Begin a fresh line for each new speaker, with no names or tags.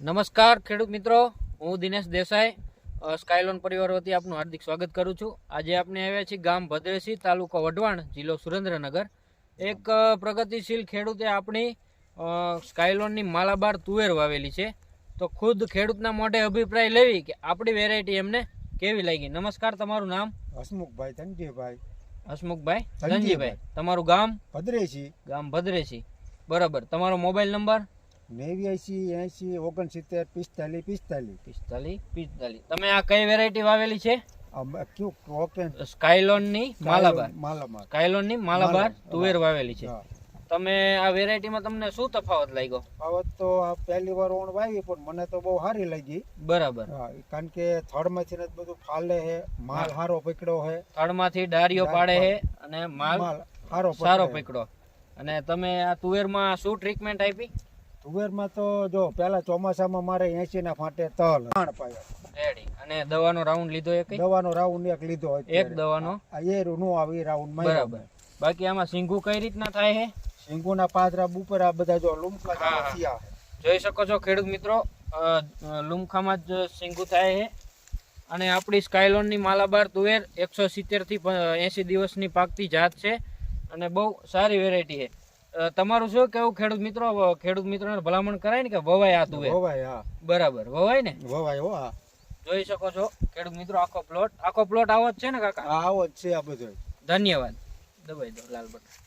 નમસ્કાર ખેડૂત મિત્રો. હું દિનેશ દેસાઈ સ્કાયલોન પરિવાર વતી આપનું હાર્દિક સ્વાગત કરું છું. આજે આપણે આવ્યા છીએ ગામ ભદ્રેસી તાલુકો વઢવાણ જિલ્લો સુરેન્દ્રનગર. એક પ્રગતિશીલ ખેડૂતે આપણી સ્કાયલોનની માલાબાર તુવેર વાવેલી છે. તો ખુદ ખેડૂતના મોઢે અભિપ્રાય લેવી કે આપણી વેરાયટી એમને કેવી લાગી? નમસ્કાર તમારું નામ?
હસમુખભાઈ ધનજીભાઈ.
હસમુખભાઈ
ધનજીભાઈ.
તમારું ગામ?
ભદ્રેશી.
ગામ ભદ્રેસી બરાબર. તમારો મોબાઈલ નંબર?
નેવ્યાસી એસી ઓગણસિત્તેર પિસ્તાલીસ પિસ્તાલીસ.
પિસ્તાલીસ પિસ્તાલીસ. તમે આ કઈ વેરાયટી વાવેલી છે? સ્કાયલોનની માલાબાર.
માલાબાર.
સ્કાયલોનની માલાબાર
માલાબાર.
તુવેર વાવેલી છે.
હા.
તમે આ વેરાયટીમાં તમને શું તફાવત લાગ્યો?
આવત તો આ પહેલી વાર ઓણ વાવી પણ મને તો બહુ સારી લાગી.
બરાબર.
હા, કારણ કે થડમાંથી ને બધું ફાલે હે માલ સારો પકડ્યો હે.
થડમાંથી ડાળીઓ પાડે છે અને માલ
સારો
સારો
પકડે.
પકડો. અને તમે આ તુવેરમાં શું ટ્રીટમેન્ટ આપી?
તુવેરમાં તો જો પેલા ચોમાસામાં મારે એસી ના ફાટે તલ પાણ પાયો.
રેડી. અને દવાનો રાઉન્ડ લીધો એક
દવાનો રાઉન્ડ એક લીધો
એક દવાનો?
આ એ નો આવી રાઉન્ડ
બરાબર. બાકી આમાં સિંગુ કઈ રીતના થાય છે
સિંગુના પાદરા ઉપર આ બધા જો
હા.
થયા
જોઈ શકો છો ખેડૂત મિત્રો લુમખામાં જ સિંગુ થાય છે અને આપણી સ્કાયલોનની માલાબાર તુવેર એકસો સિત્તેરથી એંસી દિવસની પાકતી જાત છે. અને બહુ સારી વેરાયટી છે તમારું શું કેવું ખેડૂત મિત્રો? ખેડૂત મિત્રોને ભલામણ કરાય ને કે વવાય આ તુવેર
વવાય હા.
બરાબર. વવાય ને?
વવાય હો હા.
જોઈ શકો છો ખેડૂત મિત્રો આખો પ્લોટ આખો પ્લોટ આવો જ છે ને કાકા?
આવો જ છે આ બધો.
ધન્યવાદ. દબાઈ દો લાલ બટન.